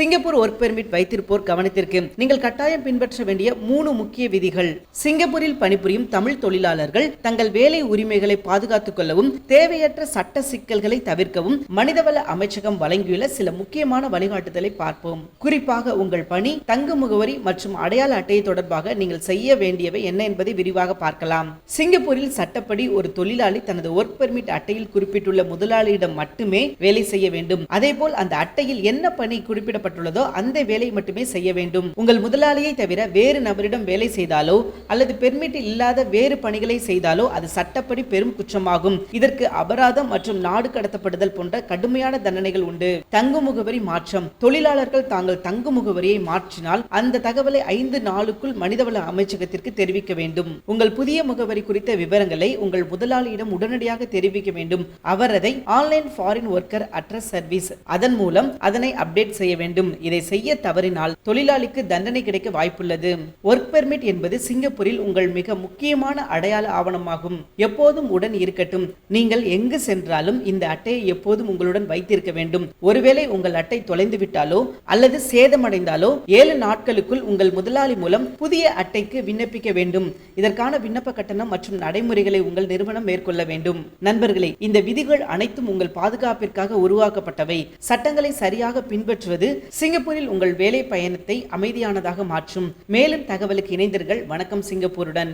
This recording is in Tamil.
சிங்கப்பூர் ஒர்க் பெர்மிட் வைத்திருப்போர் கவனத்திற்கு நீங்கள் கட்டாயம் பின்பற்ற வேண்டிய மூணு முக்கிய விதிகள். சிங்கப்பூரில் பணிபுரியும் தமிழ் தொழிலாளர்கள் தங்கள் வேலை உரிமைகளை பாதுகாத்துக் கொள்ளவும் தேவையற்ற சட்ட சிக்கல்களை தவிர்க்கவும் மனிதவள அமைச்சகம் வழங்கியுள்ள சில முக்கியமான வழிகாட்டுதலை பார்ப்போம். குறிப்பாக உங்கள் பணி தங்கு முகவரி மற்றும் அடையாள அட்டையை தொடர்பாக நீங்கள் செய்ய வேண்டியவை என்ன என்பதை விரிவாக பார்க்கலாம். சிங்கப்பூரில் சட்டப்படி ஒரு தொழிலாளி தனது ஒர்க் பெர்மிட் அட்டையில் குறிப்பிட்டுள்ள முதலாளியிடம் மட்டுமே வேலை செய்ய வேண்டும். அதேபோல் அந்த அட்டையில் என்ன பணி குறிப்பிடப்பட்ட குறிப்பிடப்பட்டுள்ளதோ அந்த வேலை மட்டுமே செய்ய வேண்டும். உங்கள் முதலாளியை தவிர வேறு நபரிடம் வேலை செய்தாலோ அல்லது பெர்மிட் இல்லாத வேறு பணிகளை செய்தாலோ அது சட்டப்படி பெரும் குற்றமாகும். இதற்கு அபராதம் மற்றும் நாடு கடத்தப்படுதல் போன்ற கடுமையான தண்டனைகள் உண்டு. தங்கு முகவரி மாற்றம். தொழிலாளர்கள் தாங்கள் தங்கு முகவரியை மாற்றினால் அந்த தகவலை ஐந்து நாளுக்குள் மனிதவள அமைச்சகத்திற்கு தெரிவிக்க வேண்டும். உங்கள் புதிய முகவரி குறித்த விவரங்களை உங்கள் முதலாளியிடம் உடனடியாக தெரிவிக்க வேண்டும். அவர் அதை online foreign worker address service அதன் மூலம் அதனை அப்டேட் செய்ய வேண்டும். வேண்டும். இதை செய்ய தவறினால் தொழிலாளிக்கு தண்டனை கிடைக்க வாய்ப்புள்ளது. ஒர்க் பெர்மிட் என்பது சிங்கப்பூரில் உங்கள் மிக முக்கியமான அடையாள ஆவணமாகும். எப்போதும் உடன் இருக்கட்டும். நீங்கள் எங்கு சென்றாலும் இந்த அட்டையை எப்போதும் உங்களுடன் வைத்திருக்க வேண்டும். ஒருவேளை உங்கள் அட்டை தொலைந்து விட்டாலோ அல்லது சேதமடைந்தாலோ ஏழு நாட்களுக்குள் உங்கள் முதலாளி மூலம் புதிய அட்டைக்கு விண்ணப்பிக்க வேண்டும். இதற்கான விண்ணப்ப கட்டணம் மற்றும் நடைமுறைகளை உங்கள் நிறுவனம் மேற்கொள்ள வேண்டும். நண்பர்களே இந்த விதிகள் அனைத்தும் உங்கள் பாதுகாப்பிற்காக உருவாக்கப்பட்டவை. சட்டங்களை சரியாக பின்பற்றுவது சிங்கப்பூரில் உங்கள் வேலை பயணத்தை அமைதியானதாக மாற்றும். மேலும் தகவலுக்கு இணைந்தீர்கள் வணக்கம் சிங்கப்பூருடன்.